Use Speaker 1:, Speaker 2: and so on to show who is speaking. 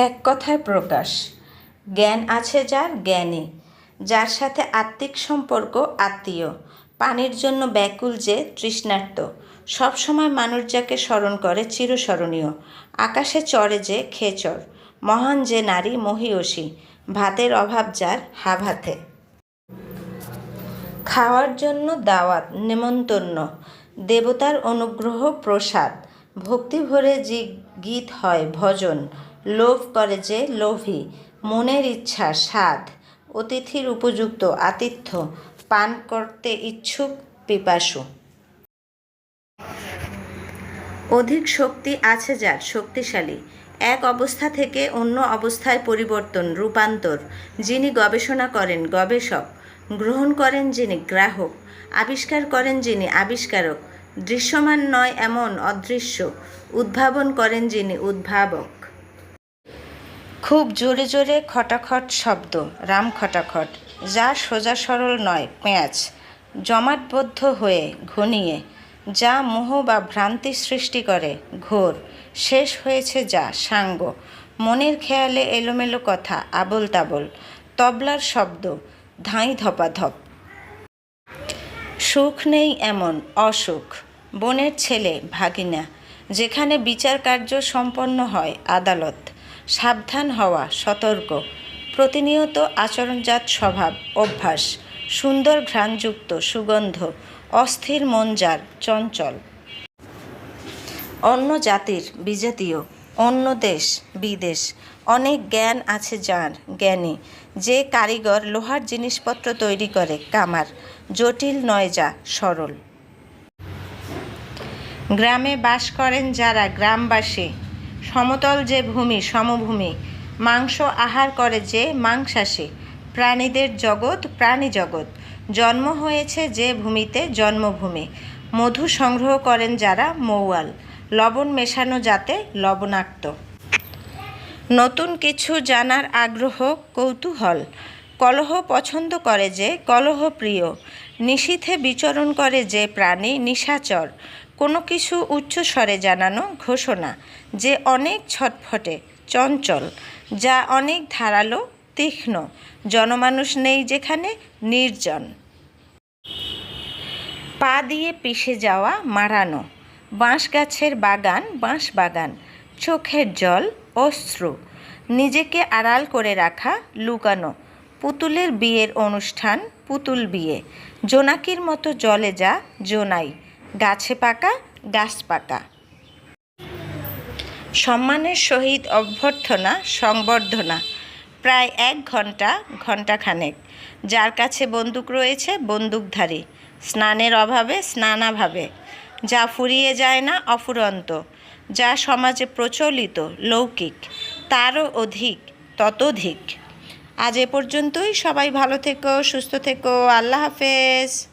Speaker 1: এক কথায় প্রকাশ। জ্ঞান আছে যার জ্ঞানী, যার সাথে আত্মিক সম্পর্ক আত্মীয়। পানির জন্য ব্যাকুল যে, তৃষ্ণার্ত। সবসময় মানুষ যাকে স্মরণ করে চিরস্মরণীয়। আকাশে চড়ে যে, খেচর। মহান যে নারী, মহিয়সী। ভাতের অভাব যার, হাভাতে। খাওয়ার জন্য দাওয়াত, নেমন্তন্ন। দেবতার অনুগ্রহ, প্রসাদ। ভক্তি ভরে যে গীত হয়, ভজন। লোভ করে যে লোভী। মনের ইচ্ছা স্বাদ। অতিথির উপযুক্ত আতিথ্য। পান করতে ইচ্ছুক পিপাসু। অধিক শক্তি আছে যার, শক্তিশালী। এক অবস্থা থেকে অন্য অবস্থায় পরিবর্তন, রূপান্তর। যিনি গবেষণা করেন, গবেষক। গ্রহণ করেন যিনি গ্রাহক। আবিষ্কার করেন যিনি আবিষ্কারক। দৃশ্যমান নয় এমন অদৃশ্য। উদ্ভাবন করেন যিনি উদ্ভাবক। খুব জোরে জোরে খটাখট শব্দ, রাম খটাখট। যা সোজা সরল নয়, পেঁয়াজ। জমাটবদ্ধ হয়ে ঘনিয়ে, যা মোহ বা ভ্রান্তি সৃষ্টি করে, ঘোর। শেষ হয়েছে যা, সাঙ্গ। মনের খেয়ালে এলোমেলো কথা, আবল তাবল। তবলার শব্দ, ধাঁই ধপাধপ। সুখ নেই এমন, অসুখ। বোনের ছেলে ভাগিনা, যেখানে বিচার কার্য সম্পন্ন হয় আদালত। সাবধান হওয়া, সতর্ক। প্রতিনিয়ত আচরণজাত স্বভাব, অভ্যাস, সুন্দর ঘ্রাণযুক্ত সুগন্ধ, অস্থির মন যার, চঞ্চল। অন্য জাতির, বিজাতীয়, অন্য দেশ, বিদেশ, অনেক জ্ঞান আছে যার, জ্ঞানী। যে কারিগর লোহার জিনিসপত্র তৈরি করে, কামার, জটিল নয় যা সরল। গ্রামে বাস করেন যারা, গ্রামবাসী সমতল যে ভূমি, সমভূমি, মাংস আহার করে যে মাংসাশী, প্রাণীদের জগৎ, প্রাণী জগৎ। জন্ম হয়েছে যে ভূমিতে জন্মভূমি। মধু সংগ্রহ করেন যারা মৌয়াল। লবণ মেশানো যাতে লবণাক্ত। নতুন কিছু জানার আগ্রহ, কৌতূহল। কলহ পছন্দ করে যে কলহ প্রিয়। নিশীথে বিচরণ করে যে প্রাণী নিশাচর। কোনো কিছু উচ্চ স্বরে জানানো ঘোষণা যে অনেক ছটফটে, চঞ্চল, যা অনেক ধারালো, তীক্ষ্ণ, জনমানুষ নেই যেখানে নির্জন। পা দিয়ে পিষে যাওয়া মারানো, বাঁশ গাছের বাগান, বাঁশ বাগান, চোখের জল, অশ্রু, নিজেকে আড়াল করে রাখা, লুকানো, পুতুলের বিয়ের অনুষ্ঠান, পুতুল বিয়ে, জোনাকির মতো জলে যা, জোনাই গাছে পাকা, গাছ পাকা। সম্মানের সহিত অভ্যর্থনা, সংবর্ধনা। প্রায় এক ঘণ্টা ঘন্টাখানেক যার কাছে বন্দুক রয়েছে, বন্দুকধারী। স্নানের অভাবে, স্নানাভাবে। যা ফুরিয়ে যায় না, অফুরন্ত। যা সমাজে প্রচলিত, লৌকিক। তারও অধিক, ততোধিক। আজ এ পর্যন্তই। সবাই ভালো থেকো, সুস্থ থেকো। আল্লাহ হাফেজ।